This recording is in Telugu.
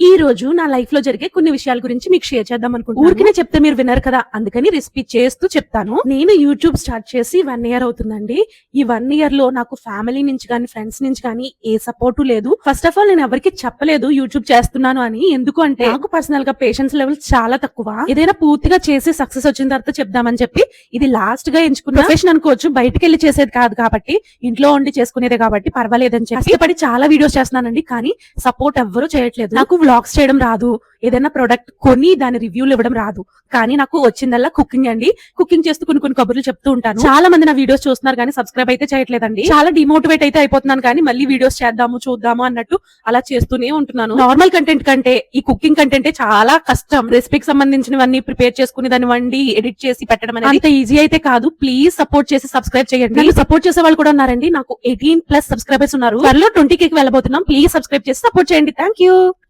ఈ రోజు నా లైఫ్లో జరిగే కొన్ని విషయాల గురించి మీకు షేర్ చేద్దాం అనుకుంటున్నాను. ఊరికనే చెప్తే మీరు వినరు కదా అందుకని రెసిపీ చేస్తూ చెప్తాను. నేను యూట్యూబ్ స్టార్ట్ చేసి వన్ ఇయర్ అవుతుందండి. ఈ వన్ ఇయర్లో నాకు ఫ్యామిలీ నుంచి కానీ ఫ్రెండ్స్ నుంచి కానీ ఏ సపోర్టు లేదు. ఫస్ట్ ఆఫ్ ఆల్ నేను ఎవరికి చెప్పలేదు యూట్యూబ్ చేస్తున్నాను అని. ఎందుకు అంటే నాకు పర్సనల్గా పేషెన్స్ లెవెల్ చాలా తక్కువ. ఏదైనా పూర్తిగా చేసి సక్సెస్ వచ్చిన తర్వాత చెప్దామని చెప్పి ఇది లాస్ట్గా ఎంచుకున్న ప్రొఫెషన్ అనుకోవచ్చు బయటికి వెళ్ళి చేసేది కాదు కాబట్టి ఇంట్లో ఉండి చేసుకునేదే కాబట్టి పర్వాలేదని చెప్పి. కష్టపడి చాలా వీడియోస్ చేస్తున్నానండి కానీ సపోర్ట్ ఎవ్వరూ చేయట్లేదు. నాకు వ్లాగ్స్ చేయడం రాదు. ఏదైనా ప్రొడక్ట్ కొని దాని రివ్యూలు ఇవ్వడం రాదు. కానీ నాకు వచ్చిందల్లా కుకింగ్ అండి. కుకింగ్ చేస్తూ కొన్ని కొన్ని కబుర్లు చెప్తూ ఉంటాను. చాలా మంది నా వీడియోస్ చూస్తున్నారు కానీ సబ్స్క్రైబ్ అయితే చేయట్లేదండి. చాలా డిమోటివేట్ అయితే అయిపోతున్నాను కానీ మళ్ళీ వీడియోస్ చేద్దాము చూద్దాము అన్నట్టు అలా చేస్తూనే ఉంటున్నాను. నార్మల్ కంటెంట్ కంటే ఈ కుకింగ్ కంటెంట్ చాలా కష్టం. రెసిపీకి సంబంధించినవన్నీ ప్రిపేర్ చేసుకుని దాన్ని వండి ఎడిట్ చేసి పెట్టడం అనేది అంత ఈజీ అయితే కాదు. ప్లీజ్ సపోర్ట్ చేసి సబ్స్క్రైబ్ చేయండి. నన్ను సపోర్ట్ చేసే వాళ్ళు కూడా ఉన్నారండి. నాకు ఎయిటీన్ ప్లస్ సబ్స్క్రైబర్స్ ఉన్నారు. త్వరలో ట్వంటీ కి వెళ్ళబోతున్నాం. ప్లీజ్ సబ్స్క్రైబ్ చేసి సపోర్ట్ చేయండి. Thank you